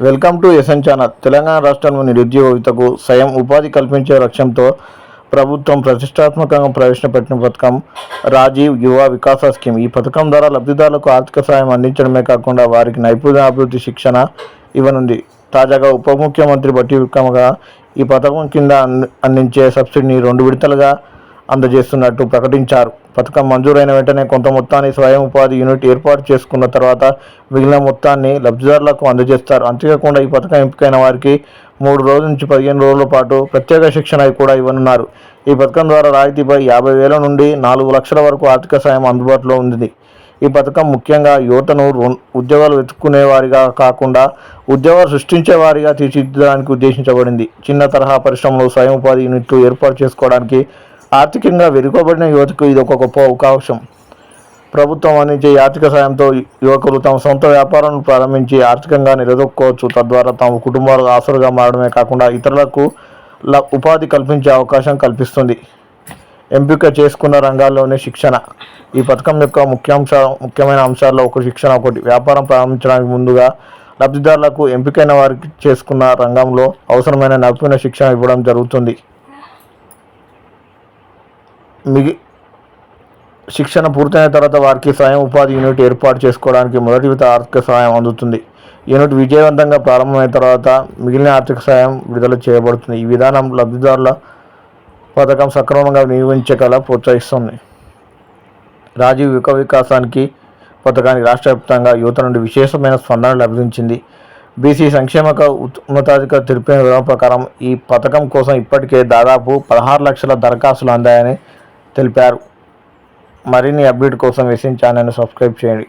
Welcome to SN channel. Telangana రాష్ట్రంలో నిరుద్యోగ యువతకు స్వయం ఉపాధి కల్పించే లక్ష్యంతో ప్రభుత్వం ప్రతిష్టాత్మకంగా ప్రవేశపెట్టిన పథకం రాజీవ్ యువ వికాస స్కీమ్. ఈ పథకం ద్వారా లబ్ధిదారులకు ఆర్థిక సాయం అందించడమే కాకుండా వారికి నైపుణ్యాభివృద్ధి శిక్షణ ఇవ్వనుంది. తాజాగా ఉప ముఖ్యమంత్రి బట్టి విక్రమగా ఈ పథకం కింద అందించే సబ్సిడీని రెండు విడతలుగా అందజేస్తున్నట్టు ప్రకటించారు. పథకం మంజూరైన వెంటనే కొంత మొత్తాన్ని స్వయం ఉపాధి యూనిట్ ఏర్పాటు చేసుకున్న తర్వాత మిగిలిన మొత్తాన్ని లబ్ధిదారులకు అందజేస్తారు. అంతేకాకుండా ఈ పథకం ఎంపికైన వారికి మూడు రోజుల నుంచి పదిహేను రోజుల పాటు ప్రత్యేక శిక్షణ కూడా ఇవ్వనున్నారు. ఈ పథకం ద్వారా రాయితీపై యాభై వేల నుండి నాలుగు లక్షల వరకు ఆర్థిక సాయం అందుబాటులో ఉంది. ఈ పథకం ముఖ్యంగా యువతను ఉద్యోగాలు వెతుక్కునే వారిగా కాకుండా ఉద్యోగాలు సృష్టించే వారిగా తీర్చిదిద్దడానికి ఉద్దేశించబడింది. చిన్న తరహా పరిశ్రమలు స్వయం ఉపాధి యూనిట్లు ఏర్పాటు చేసుకోవడానికి ఆర్థికంగా వెనుకబడిన యువతకు ఇది ఒక గొప్ప అవకాశం. ప్రభుత్వం అందించే ఆర్థిక సాయంతో యువకులు తమ సొంత వ్యాపారాలను ప్రారంభించి ఆర్థికంగా నిలదొక్కోవచ్చు. తద్వారా తమ కుటుంబాలకు ఆసరుగా మారడమే కాకుండా ఇతరులకు ఉపాధి కల్పించే అవకాశం కల్పిస్తుంది. ఎంపిక చేసుకున్న రంగాల్లోనే శిక్షణ. ఈ పథకం యొక్క ముఖ్యాంశ ముఖ్యమైన అంశాల్లో ఒక శిక్షణ ఒకటి. వ్యాపారం ప్రారంభించడానికి ముందుగా లబ్ధిదారులకు ఎంపికైన వారికి చేసుకున్న రంగంలో అవసరమైన నైపుణ్య శిక్షణ ఇవ్వడం జరుగుతుంది. మిగి శిక్షణ పూర్తయిన తర్వాత వారికి స్వయం ఉపాధి యూనిట్ ఏర్పాటు చేసుకోవడానికి మొదటి విడత ఆర్థిక సహాయం అందుతుంది. యూనిట్ విజయవంతంగా ప్రారంభమైన తర్వాత మిగిలిన ఆర్థిక సహాయం విడుదల చేయబడుతుంది. ఈ విధానం లబ్ధిదారుల పథకం సక్రమంగా వినియోగించగల ప్రోత్సహిస్తుంది. రాజీవ్ యువ వికాసానికి పథకానికి రాష్ట్ర వ్యాప్తంగా యువత నుండి విశేషమైన స్పందన లభించింది. బీసీ సంక్షేమక ఉత్- తెలిపిన వివరణ ప్రకారం ఈ పథకం కోసం ఇప్పటికే దాదాపు పదహారు లక్షల దరఖాస్తులు అందాయని తెలిపారు. మరిన్ని అప్డేట్ కోసం ఎస్ఎన్ ఛానల్ను సబ్స్క్రైబ్ చేయండి.